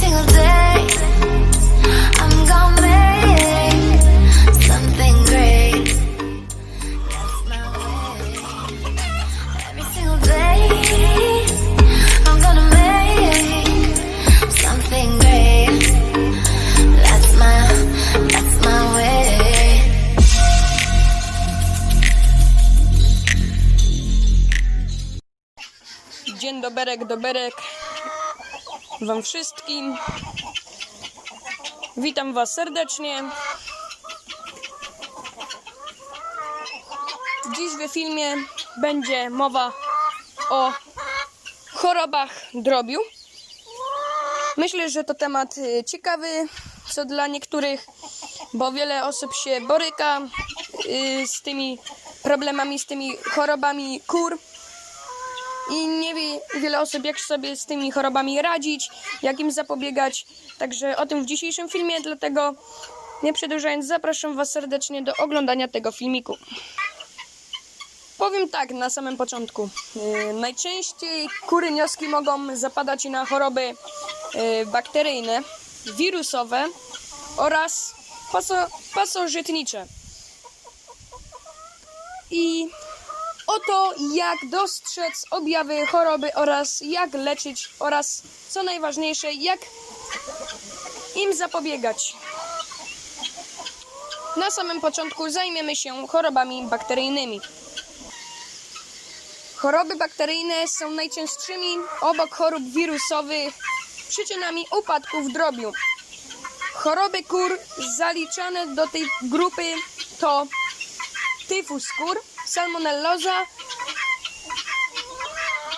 single day. I'm gonna make something great. That's my way. Every single day, I'm gonna make something great. That's my, that's my way. Dzień doberek, doberek Wam wszystkim. Witam Was serdecznie. Dziś w filmie będzie mowa o chorobach drobiu. Myślę, że to temat y, ciekawy, co dla niektórych, bo wiele osób się boryka y, z tymi problemami, z tymi chorobami kur i nie wie wiele osób, jak sobie z tymi chorobami radzić, jak im zapobiegać. Także o tym w dzisiejszym filmie, dlatego nie przedłużając, zapraszam Was serdecznie do oglądania tego filmiku. Powiem tak na samym początku. Yy, najczęściej kury nioski mogą zapadać na choroby yy, bakteryjne, wirusowe oraz paso, pasożytnicze. I Oto jak dostrzec objawy choroby oraz jak leczyć oraz co najważniejsze, jak im zapobiegać. Na samym początku zajmiemy się chorobami bakteryjnymi. Choroby bakteryjne są najczęstszymi obok chorób wirusowych przyczynami upadków drobiu. Choroby kur zaliczane do tej grupy to tyfus kur, salmonelloza,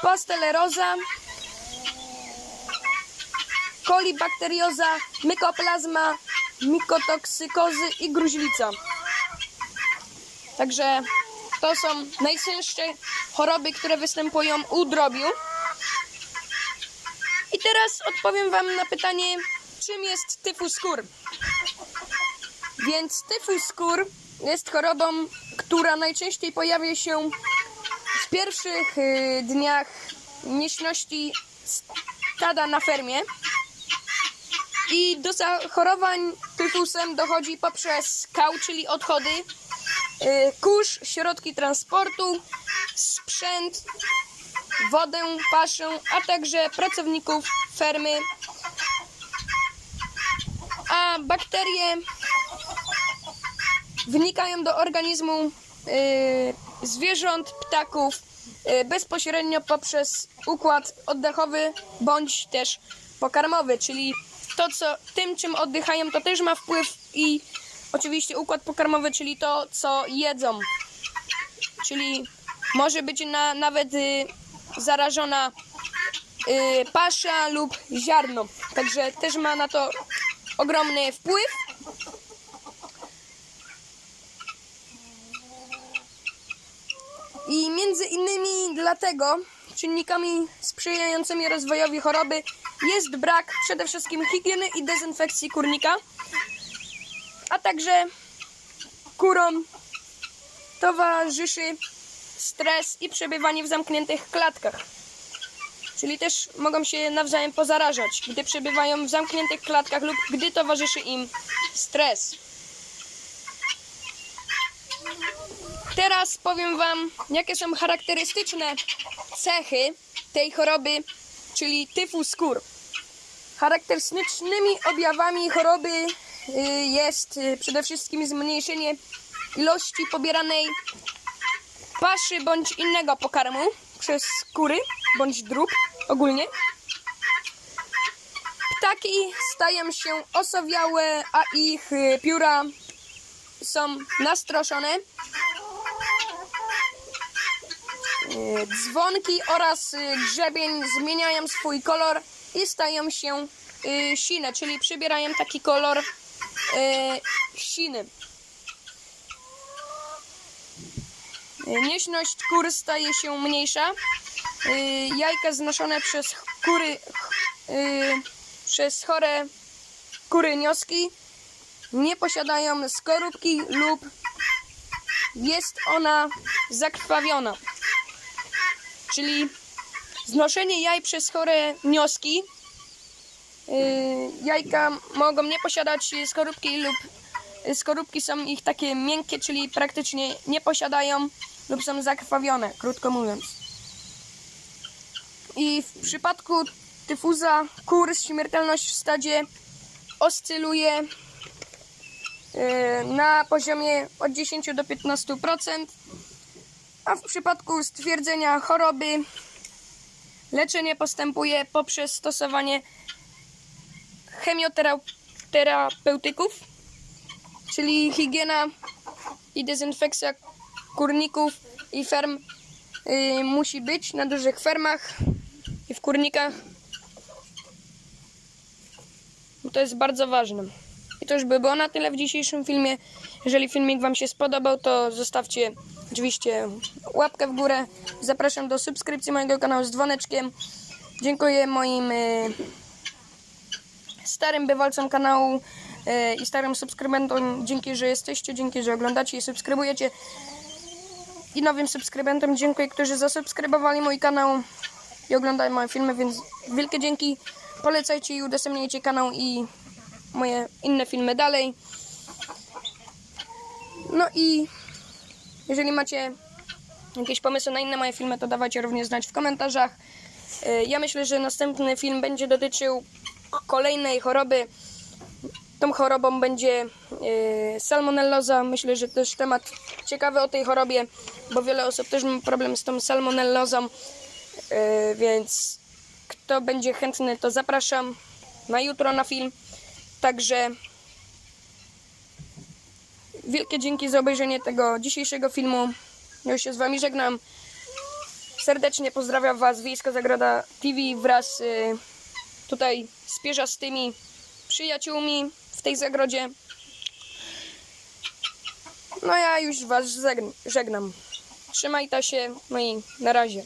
pasteloza, kolibakterioza, mykoplazma, mikotoksykozy i gruźlica. Także to są najczęstsze choroby, które występują u drobiu. I teraz odpowiem Wam na pytanie, czym jest tyfus kur. Więc tyfus skór jest chorobą, która najczęściej pojawia się w pierwszych y, dniach nieśności stada na fermie. I do zachorowań tyfusem dochodzi poprzez kał, czyli odchody, y, kurz, środki transportu, sprzęt, wodę, paszę, a także pracowników fermy. A bakterie wnikają do organizmu y, zwierząt, ptaków y, bezpośrednio poprzez układ oddechowy bądź też pokarmowy, czyli to, co tym, czym oddychają, to też ma wpływ i oczywiście układ pokarmowy, czyli to, co jedzą. Czyli może być na, nawet y, zarażona y, pasza lub ziarno. Także też ma na to ogromny wpływ. I między innymi dlatego czynnikami sprzyjającymi rozwojowi choroby jest brak przede wszystkim higieny i dezynfekcji kurnika, a także kurom towarzyszy stres i przebywanie w zamkniętych klatkach. Czyli też mogą się nawzajem pozarażać, gdy przebywają w zamkniętych klatkach lub gdy towarzyszy im stres. Teraz powiem Wam, jakie są charakterystyczne cechy tej choroby, czyli tyfus skór. Charakterystycznymi objawami choroby y, jest y, przede wszystkim zmniejszenie ilości pobieranej paszy bądź innego pokarmu przez kury bądź drób ogólnie. Ptaki stają się osowiałe, a ich y, pióra są nastroszone. Y, Dzwonki oraz y, grzebień zmieniają swój kolor i stają się y, sine, czyli przybierają taki kolor siny. Nieśność kur staje się mniejsza. Jajka znoszone przez kury, przez chore kury nioski nie posiadają skorupki lub jest ona zakrwawiona. Czyli znoszenie jaj przez chore nioski y, jajka mogą nie posiadać skorupki lub skorupki są ich takie miękkie, czyli praktycznie nie posiadają lub są zakrwawione, krótko mówiąc. I w przypadku tyfuza kur śmiertelność w stadzie oscyluje na poziomie od 10 do 15%, a w przypadku stwierdzenia choroby leczenie postępuje poprzez stosowanie chemioterapeutyków, czyli higiena i dezynfekcja kurników i ferm y, musi być na dużych fermach i w kurnikach. To jest bardzo ważne. I to już by było na tyle w dzisiejszym filmie. Jeżeli filmik Wam się spodobał, to zostawcie oczywiście łapkę w górę. Zapraszam do subskrypcji mojego kanału z dzwoneczkiem. Dziękuję moim y, starym bywalcom kanału y, i starym subskrybentom. Dzięki, że jesteście, dzięki, że oglądacie i subskrybujecie. I nowym subskrybentom dziękuję, którzy zasubskrybowali mój kanał i oglądają moje filmy, więc wielkie dzięki. Polecajcie i udostępniajcie kanał i moje inne filmy dalej. No i jeżeli macie jakieś pomysły na inne moje filmy, to dawajcie również znać w komentarzach. Y, Ja myślę, że następny film będzie dotyczył kolejnej choroby. Tą chorobą będzie y, salmonelloza. Myślę, że też temat ciekawy o tej chorobie, bo wiele osób też ma problem z tą salmonellozą. Y, Więc kto będzie chętny, to zapraszam na jutro na film. Także wielkie dzięki za obejrzenie tego dzisiejszego filmu. Ja już się z Wami żegnam. Serdecznie pozdrawiam Was Wiejska Zagroda TV wraz y, tutaj z pierzastymi przyjaciółmi w tej zagrodzie. No ja już Was żegn- żegnam. Trzymajcie się, no i na razie.